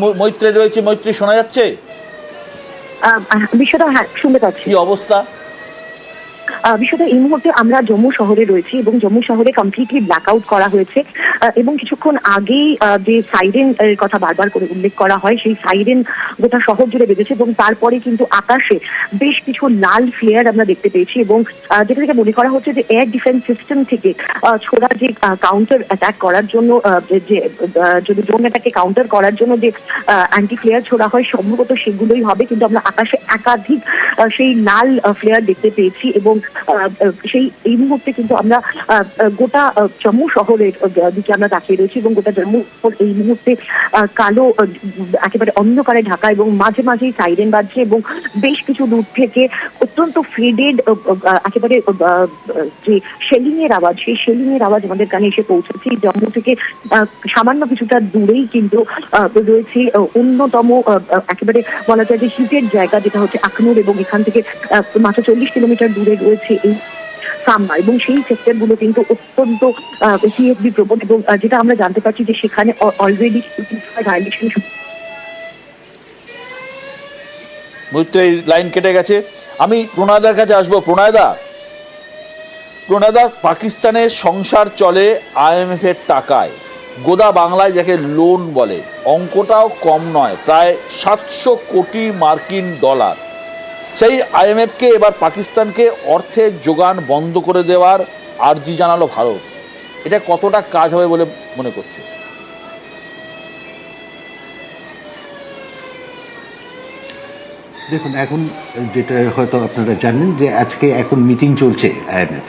মৈত্রী রয়েছে মৈত্রী শোনা যাচ্ছে? আহ, হ্যাঁ শুনতে পাচ্ছি। কি অবস্থা? বিষয়টা এই মুহূর্তে আমরা জম্মু শহরে রয়েছি এবং জম্মু শহরে কমপ্লিটলি ব্ল্যাক আউট করা হয়েছে। এবং কিছুক্ষণ আগেই যে সাইরেন এর কথা বারবার করে উল্লেখ করা হয়, সেই সাইরেন গোটা শহর জুড়ে বেঁধেছে এবং তারপরে কিন্তু আকাশে বেশ কিছু লাল ফ্লেয়ার আমরা দেখতে পেয়েছি এবং যেটা থেকে মনে করা হচ্ছে যে এয়ার ডিফেন্স সিস্টেম থেকে ছোড়া যে কাউন্টার অ্যাটাক করার জন্য যে- যদি ড্রোন অ্যাটাকে কাউন্টার করার জন্য যে অ্যান্টি ফ্লেয়ার ছোড়া হয়, সম্ভবত সেগুলোই হবে, কিন্তু আমরা আকাশে একাধিক সেই লাল ফ্লেয়ার দেখতে পেয়েছি এবং সেই, এই মুহূর্তে কিন্তু আমরা গোটা জম্মু শহরের দিকে আমরা তাকিয়ে রয়েছি এবং গোটা জম্মু এই মুহূর্তে কালো একেবারে অন্ধকারে ঢাকা এবং মাঝে মাঝেই সাইরেন বাজছে এবং বেশ কিছু দূর থেকে অত্যন্ত ফেডেড একেবারে যে শেলিং এর আওয়াজ, সেই শেলিং এর আওয়াজ আমাদের কানে এসে পৌঁছেছে জম্মু থেকে সামান্য কিছুটা দূরেই কিন্তু রয়েছে অন্যতম একেবারে বলা যায় যে হিটের জায়গা যেটা হচ্ছে আখনুর এবং এখান থেকে মাত্র চল্লিশ কিলোমিটার দূরে রয়েছে এই সাম্মা এবং সেই সেক্টরগুলো কিন্তু অত্যন্ত সিএসবি প্রবণ এবং যেটা আমরা জানতে পারছি যে সেখানে অলরেডি ভায়োলেশন মৈত্রী লাইন কেটে গেছে। আমি প্রণয়দার কাছে আসব। প্রণয়দা প্রণয়দা পাকিস্তানের সংসার চলে আইএমএফ এর টাকায়। গোদা বাংলায় যাকে লোন বলে। অঙ্কটাও কম নয়, প্রায় সাতশো কোটি মার্কিন ডলার। সেই আইএমএফকে এবার পাকিস্তানকে অর্থের যোগান বন্ধ করে দেওয়ার আর্জি জানালো ভারত। এটা কতটা কাজ হবে বলে মনে করছে? দেখুন, এখন যেটা হয়তো আপনারা জানেন যে আজকে এখন মিটিং চলছে আইএমএফ।